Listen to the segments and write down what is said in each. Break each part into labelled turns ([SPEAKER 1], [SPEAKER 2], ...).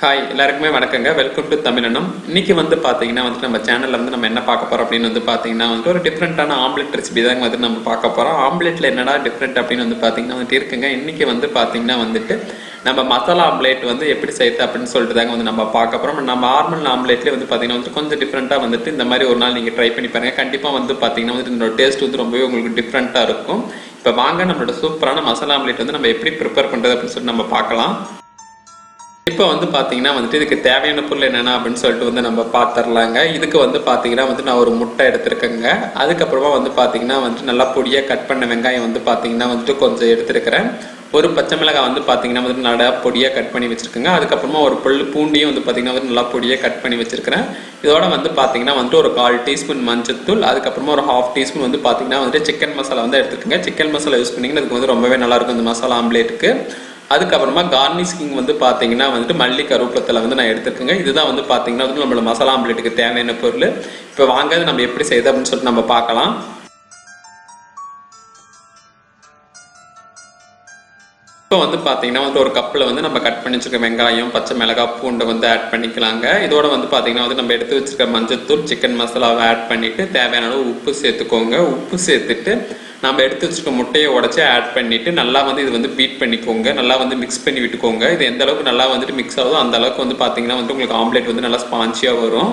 [SPEAKER 1] Hi எல்லாருக்குமே வணக்கங்க. Welcome to தமிழனம் இன்னைக்கு வந்து பாத்தீங்கன்னா வந்துட்டு நம்ம சேனல்ல வந்து நம்ம என்ன பார்க்க போறோம் அப்படின்னு வந்து பாத்தீங்கன்னா வந்துட்டு ஒரு டிஃப்ரெண்டான ஆம்லெட் ரெசிபி தான் வந்து நம்ம பார்க்க போறோம். ஆம்லெட்ல என்னடா டிஃப்ரெண்ட் அப்படின்னு வந்து பாத்தீங்கன்னா வந்துட்டு இருக்குங்க. இன்னைக்கு வந்து பாத்தீங்கன்னா வந்துட்டு நம்ம மசாலா ஆம்லேட் வந்து எப்படி செய்யுது அப்படின்னு சொல்லிட்டு தாங்க வந்து நம்ம பார்க்க போறோம். நம்ம நார்மல் ஆம்லேட்லேயே வந்து பாத்தீங்கன்னா வந்து கொஞ்சம் டிஃப்ரெண்டா வந்துட்டு இந்த மாதிரி ஒரு நாள் நீங்க ட்ரை பண்ணி பாருங்க. கண்டிப்பா வந்து பாத்தீங்கன்னா வந்து இதோட டேஸ்ட் வந்து ரொம்பவே உங்களுக்கு டிஃப்ரெண்டா இருக்கும். இப்போ வாங்க நம்மளோட சூப்பரான மசாலா ஆம்லேட் வந்து நம்ம எப்படி ப்ரிப்பேர் பண்றது அப்படின்னு சொல்லிட்டு நம்ம பார்க்கலாம். இப்போ வந்து பார்த்தீங்கன்னா வந்துட்டு இதுக்கு தேவையான பொருள் என்னென்ன அப்படின்னு சொல்லிட்டு வந்து நம்ம பார்த்துடலாங்க இதுக்கு வந்து பார்த்தீங்கன்னா வந்து நான் ஒரு முட்டை எடுத்திருக்கேங்க. அதுக்கப்புறமா வந்து பார்த்தீங்கன்னா வந்துட்டு நல்லா பொடியாக கட் பண்ண வெங்காயம் வந்து பார்த்தீங்கன்னா வந்துட்டு கொஞ்சம் எடுத்திருக்கிறேன். ஒரு பச்சை மிளகாய் வந்து பார்த்தீங்கன்னா வந்துட்டு நல்லா பொடியாக கட் பண்ணி வச்சிருக்கேங்க. அதுக்கப்புறமா ஒரு புல் பூண்டியும் வந்து பார்த்தீங்கன்னா வந்து நல்லா பொடியாக கட் பண்ணி வச்சிருக்கிறேன். இதோட வந்து பார்த்தீங்கன்னா வந்துட்டு ஒரு கால் டீஸ்பூன் மஞ்சத்தூள் அதுக்கப்புறமா ஒரு ஹாஃப் டீஸ்பூன் வந்து பார்த்தீங்கன்னா வந்துட்டு சிக்கன் மசாலா வந்து எடுத்துருக்கேங்க. சிக்கன் மசாலா யூஸ் பண்ணிங்கன்னா அதுக்கு வந்து ரொம்பவே நல்லா இருக்கும் இந்த மசாலா ஆம்லேட்டுக்கு அதுக்கப்புறமா கார்னிஷிங் வந்து பார்த்தீங்கன்னா வந்துட்டு மல்லி கருவேப்பிலத்தில் வந்து நான் எடுத்துருக்கேங்க. இதுதான் வந்து பார்த்தீங்கன்னா வந்து நம்மளோட மசாலா ஆம்லேட்டுக்கு தேவையான பொருள். இப்போ வாங்க நம்ம எப்படி செய்யுது அப்படின்னு சொல்லிட்டு நம்ம பார்க்கலாம். இப்போ வந்து பார்த்தீங்கன்னா வந்து ஒரு கப்பில் வந்து நம்ம கட் பண்ணி வச்சிருக்க வெங்காயம் பச்சை மிளகாய் பூண்டை வந்து ஆட் பண்ணிக்கலாங்க. இதோட வந்து பார்த்தீங்கன்னா வந்து நம்ம எடுத்து வச்சிருக்க மஞ்சத்தூள் சிக்கன் மசாலாவை ஆட் பண்ணிட்டு தேவையான அளவு உப்பு சேர்த்துக்கோங்க. உப்பு சேர்த்துட்டு நம்ம எடுத்து வச்சிருக்க முட்டையை உடச்சி ஆட் பண்ணிட்டு நல்லா வந்து இது வந்து பீட் பண்ணிக்கோங்க. நல்லா வந்து மிக்ஸ் பண்ணி விட்டுக்கோங்க. இது எந்த அளவுக்கு நல்லா வந்துட்டு மிக்ஸ் ஆகுதோ அந்த அளவுக்கு வந்து பார்த்தீங்கன்னா வந்து உங்களுக்கு ஆம்லேட் வந்து நல்லா ஸ்பான்ச்சியாக வரும்.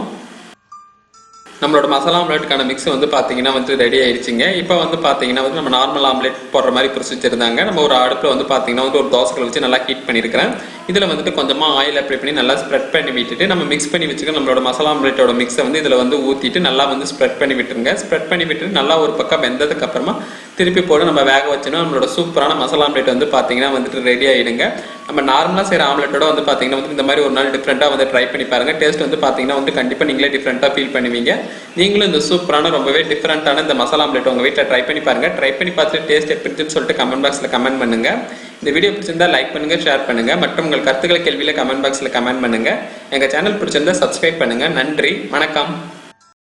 [SPEAKER 1] நம்மளோட மசாலா ஆம்லேட்டுக்கான மிக்ஸ் வந்து பார்த்தீங்கன்னா வந்து ரெடி ஆயிடுச்சுங்க. இப்போ வந்து பார்த்தீங்கன்னா வந்து நம்ம நார்மல் ஆம்லேட் போடுற மாதிரி ப்ரொசீஜர் தாங்க. நம்ம ஒரு அடுப்பில் வந்து பார்த்தீங்கன்னா வந்து ஒரு தோசைகள் வச்சு நல்லா ஹீட் பண்ணியிருக்கிறேன் இதில் வந்துட்டு கொஞ்சமாக ஆயில் அப்ளை பண்ணி நல்லா ஸ்ப்ரெட் பண்ணி விட்டுட்டு நம்ம மிக்ஸ் பண்ணி வச்சுக்க நம்மளோட மசாலா ஆம்லேட்டோட மிக்ஸை வந்து இதில் வந்து ஊற்றிட்டு நல்லா வந்து ஸ்ப்ரெட் பண்ணி விட்டுருங்க. ஸ்ப்ரெட் பண்ணி விட்டுட்டு நல்லா ஒரு பக்கம் வெந்ததுக்கு அப்புறமா திருப்பி போட்டு நம்ம வேக வச்சோன்னா நம்மளோட சூப்பரான மசாலா ஆம்லேட் வந்து பார்த்தீங்கன்னா வந்துட்டு ரெடி ஆகிடுங்க நம்ம நார்மலாக செய்கிற ஆம்லேட்டோட வந்து பார்த்தீங்கன்னா வந்து இந்த மாதிரி ஒரு நாள் டிஃப்ரெண்ட்டாக வந்து ட்ரை பண்ணி பாருங்கள் டேஸ்ட் வந்து பார்த்தீங்கன்னா வந்து கண்டிப்பாக நீங்களே டிஃப்ரெண்ட்டாக ஃபீல் பண்ணுவீங்க. நீங்களும் இந்த சூப்பரான ரொம்பவே டிஃப்ரெண்ட்டான இந்த மசாலா ஆம்லேட் உங்கள் வீட்டில் ட்ரை பண்ணி பாருங்கள் ட்ரை பண்ணி பார்த்துட்டு டேஸ்ட் எப்படி சொல்லிட்டு கமெண்ட் பாக்ஸில் கமெண்ட் பண்ணுங்கள் இந்த வீடியோ பிடிச்சிருந்தா லைக் பண்ணுங்க ஷேர் பண்ணுங்க. மற்றும் உங்கள் கருத்துக்களை கேள்வியில் கமெண்ட் பாக்ஸில் கமெண்ட் பண்ணுங்க. எங்கள் சேனல் பிடிச்சிருந்தா சப்ஸ்கிரைப் பண்ணுங்க. நன்றி. வணக்கம்.